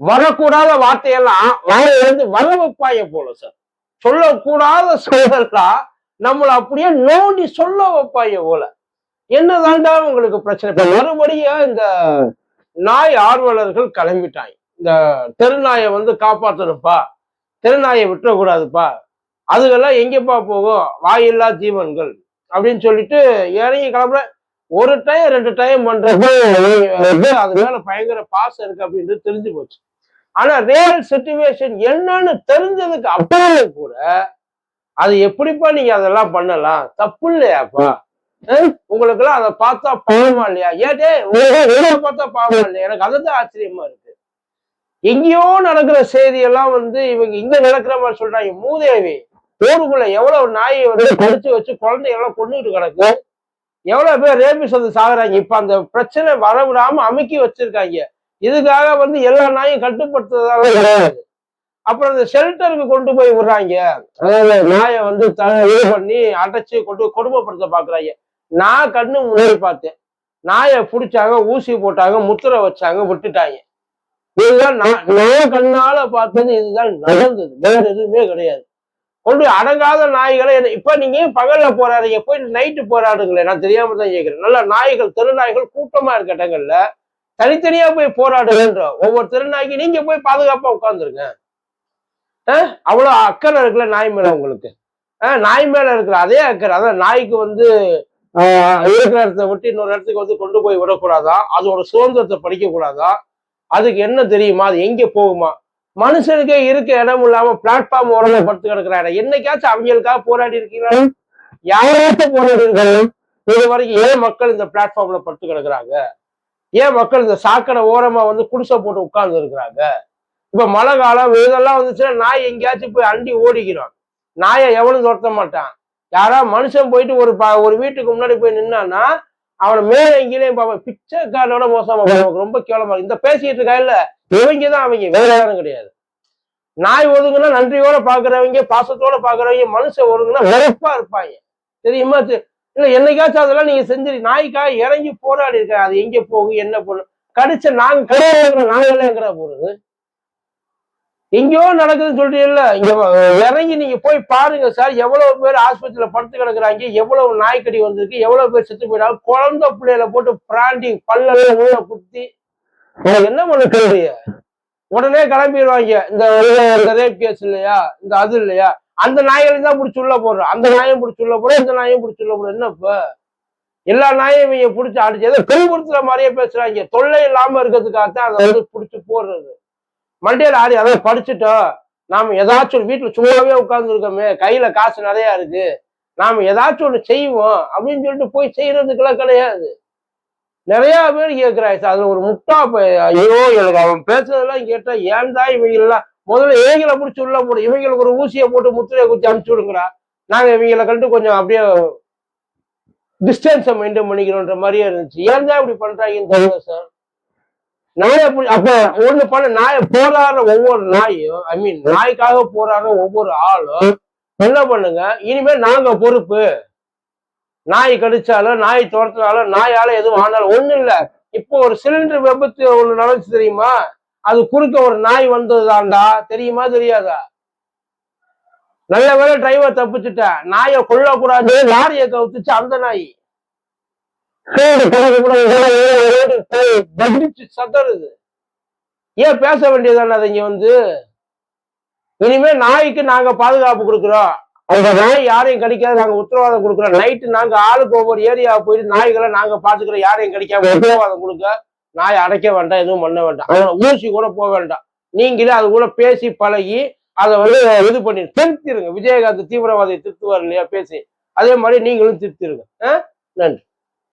வரக்கூடாத வார்த்தையெல்லாம் வாயிலிருந்து வர வைப்பாய போல சார் சொல்லக்கூடாத சொல்லலாம் நம்மள அப்படியே நோண்டி சொல்ல வைப்பாய போல. என்னதான்டா உங்களுக்கு பிரச்சனை? மறுபடியும் இந்த நாய் ஆர்வலர்கள் கிளம்பிட்டாங்க. இந்த தெருநாயை வந்து காப்பாற்றணும்ப்பா தெருநாயை விட்டுறக்கூடாதுப்பா அதுகெல்லாம் எங்கேப்பா போகும்? வாயில்லா ஜீவன்கள் அப்படின்னு சொல்லிட்டு இறங்கி கிளம்புற ஒரு டைம் ரெண்டு டைம் பண்றது அது மேல பயங்கர பாசம் இருக்கு அப்படின்றது தெரிஞ்சு போச்சு. ஆனா ரியல் சுச்சுவேஷன் என்னன்னு தெரிஞ்சதுக்கு அப்புறம் கூட அது எப்படிப்பா நீங்க அதெல்லாம் பண்ணலாம்? தப்பு இல்லையாப்பா? உங்களுக்கு எல்லாம் அதை பார்த்தா பாவமா இல்லையா? ஏட்டே பார்த்தா பாவமா இல்லையா? எனக்கு அதுதான் ஆச்சரியமா இருக்கு. எங்கேயோ நடக்கிற செய்தி எல்லாம் வந்து இவங்க இங்க நடக்கிற மாதிரி சொல்றாங்க மூதேவி. ஊருக்குள்ள எவ்வளவு நாயை வந்து கடிச்சு வச்சு குழந்தையெல்லாம் கொண்டுகிட்டு கிடக்கு. எவ்வளவு பேர் ரேபிஸ் வந்து சாகுறாங்க? இப்ப அந்த பிரச்சனை வரவிடாம அமுக்கி வச்சிருக்காங்க. இதுக்காக வந்து எல்லா நாயும் கட்டுப்படுத்துறதால கிடையாது அப்புறம் இந்த ஷெல்டருக்கு கொண்டு போய் விடுறாங்க. அதாவது நாயை வந்து இது பண்ணி அடைச்சு கொண்டு கொடுமைப்படுத்த பாக்குறாங்க. நான் கண்ணு முன்னாடி பார்த்தேன். நாயை பிடிச்சாங்க ஊசி போட்டாங்க முத்திரை வச்சாங்க விட்டுட்டாங்க. இதுதான் நான் நான் கண்ணால பார்த்தது இதுதான் நடந்தது. வேற எதுவுமே கிடையாது. கொண்டு அடங்காத நாய்களை என்ன- இப்ப நீங்க ஏன் பகல்ல போராடுங்க போய் நைட்டு போராடுங்களேன் நான் தெரியாம தான் கேட்கிறேன் நல்ல நாய்கள் திருநாய்கள் கூட்டமா இருக்க இடங்கள்ல தனித்தனியா போய் போராடுங்கன்ற ஒவ்வொரு திருநாய்க்கு நீங்க போய் பாதுகாப்பா உட்காந்துருங்க அவ்வளவு அக்கறை இருக்குல்ல நாய் மேல உங்களுக்கு. ஆஹ் நாய் மேல இருக்கிற அதே அக்கறை. அதான் நாய்க்கு வந்து இருக்கிற இடத்த விட்டு இன்னொரு இடத்துக்கு வந்து கொண்டு போய் விடக்கூடாதா? அதோட சுதந்திரத்தை படிக்க கூடாதா அதுக்கு என்ன தெரியுமா? அது எங்க போகுமா? மனுஷனுக்கே இருக்க இடம் இல்லாம பிளாட்ஃபார்ம் ஓரமா படுத்து கிடக்குற இடம் என்னைக்காச்சும் அவங்களுக்காக போராடி இருக்கீங்களா? யாராச்சும் போராடி இருக்காங்க இது வரைக்கும் ஏன் மக்கள் இந்த பிளாட்ஃபார்ம்ல படுத்து கிடக்குறாங்க? ஏன் மக்கள் இந்த சாக்கடை ஓரமா வந்து குடிசை போட்டு உட்கார்ந்து இருக்கிறாங்க? இப்ப மழை காலம் இதெல்லாம் வந்துச்சுன்னா நாய் எங்கேயாச்சும் போய் அண்டி ஓடிக்கிறோம். நாயை எவனும் துரத்த மாட்டான். யாரா மனுஷன் போயிட்டு ஒரு ப- ஒரு வீட்டுக்கு முன்னாடி போய் நின்னான்னா அவனை மேல எங்கேயும் பார்ப்பான் பிச்சைக்காரனோட மோசமா ரொம்ப கேவலமா. இந்த பேசிட்டு இருக்கா இல்ல இவங்க தான் அவங்க வேற யாரும் கிடையாது. நாய் ஒதுங்குனா நன்றியோட பாக்குறவங்க பாசத்தோட பாக்குறவங்க மனுஷன் ஒதுங்குனா வெறுப்பா இருப்பாங்க. தெரியுமா? இல்ல என்னைக்காச்சும் அதெல்லாம் நீங்க செஞ்சு நாய்க்காக இறங்கி போராடி இருக்க அது எங்க போகும் என்ன பண்ணும் கடிச்ச நாங்க கிடையாது நாங்களேங்கிற போறது எங்கேயோ நடக்குதுன்னு சொல்றீங்கல்ல இங்க இறங்கி நீங்க போய் பாருங்க சார் எவ்வளவு பேர் ஆஸ்பத்திரியில படுத்து கிடக்குறாங்க எவ்வளவு நாய்க்கடி வந்திருக்கு எவ்வளவு பேர் செத்து போயிட்டாங்க குழந்தை பிள்ளையில போட்டு பிராண்டி பல்லெல்லாம் குத்தி உனக்கு என்ன பண்ண கேள்விய உடனே கிளம்பிடுவாங்க. இந்த இந்த ரேப் கேஸ் இல்லையா? இந்த அது இல்லையா? அந்த நாய்களையும் தான் பிடிச்சி உள்ள போடுறோம் அந்த நாயும் பிடிச்சி உள்ள போடுறோம் இந்த நாயும் பிடிச்சி உள்ள போடுறோம் என்ன இப்ப? எல்லா நாயும் இவங்க பிடிச்சி அடிச்சு ஏதோ பெரும்படுத்துற மாதிரியே பேசுறாங்க. தொல்லை இல்லாம இருக்கிறதுக்காகத்தான் அதை வந்து பிடிச்சி போடுறது. மண்டையில ஆடி அதை படிச்சுட்டோம். நாம ஏதாச்சும் ஒரு வீட்டுல சும்மாவே உட்கார்ந்து இருக்கோமே கையில காசு நிறைய இருக்கு. நாம ஏதாச்சும் ஒண்ணு செய்வோம் அப்படின்னு சொல்லிட்டு போய் செய்யறதுக்கெல்லாம் கிடையாது. நிறைய பேர் கேட்கிறாங்க சார். அதுல ஒரு முட்டா ஐயோ எனக்கு அவன் பேசுறதெல்லாம் கேட்டா ஏன்டா இவங்க எல்லாம் முதல்ல இவங்களை பிடிச்சி உள்ள போடு. இவங்களுக்கு ஒரு ஊசியை போட்டு முத்திரையை குத்தி அனுப்பிச்சு விடுங்கடா. நாங்க இவங்களை கண்டு கொஞ்சம் அப்படியே டிஸ்டன்ஸை மெயின்டைன் பண்ணிக்கிறோன்ற மாதிரியே இருந்துச்சு. ஏன் தான் இப்படி பண்றாங்கன்னு தெரியல சார். நாயை அப்படி அப்ப ஒண்ணு பண்ண நாயை போராடுற ஒவ்வொரு நாயும் ஐ மீன் நாய்க்காக போராடுற ஒவ்வொரு ஆளும் என்ன பண்ணுங்க? இனிமேல் நாங்க பொறுப்பு. நாய் கடிச்சாலும் நாய் துரத்தினாலும் நாயால எதுவும் ஆனாலும் ஒண்ணும் இல்ல. இப்போ ஒரு சிலிண்டர் விபத்து ஒண்ணு நடந்துச்சு தெரியுமா? அது குறுக்க ஒரு நாய் வந்ததுதான்டா. தெரியுமா தெரியாதா? நல்ல வேலை டிரைவர் தப்பிச்சுட்ட. நாயை கொல்லக்கூடாது லாரியை கவுத்துச்சு அந்த நாய். கேடு சதறுது ஏன் பேச வேண்டியதானே அது இங்க வந்து? இனிமே நாய்க்கு நாங்க பாதுகாப்பு கொடுக்குறோம். அந்த நாய் யாரையும் கடிக்காத. நாங்க உத்தரவாதம் கொடுக்குறோம். நைட்டு நாங்க ஆளுக்கு ஒவ்வொரு ஏரியா போயிட்டு நாய்களை நாங்க பாத்துக்கிறோம் யாரையும் கடிக்காம உத்தரவாதம் கொடுக்க நாய் அடைக்க வேண்டாம். எதுவும் பண்ண வேண்டாம். அவனை ஊசி கூட போக வேண்டாம். நீங்களே அது கூட பேசி பழகி அதை வந்து இது பண்ணி திருத்திருங்க. விஜயகாந்த் தீவிரவாதியை திருத்துவார் இல்லையா? பேசி. அதே மாதிரி நீங்களும் திருத்திருங்க? நன்றி.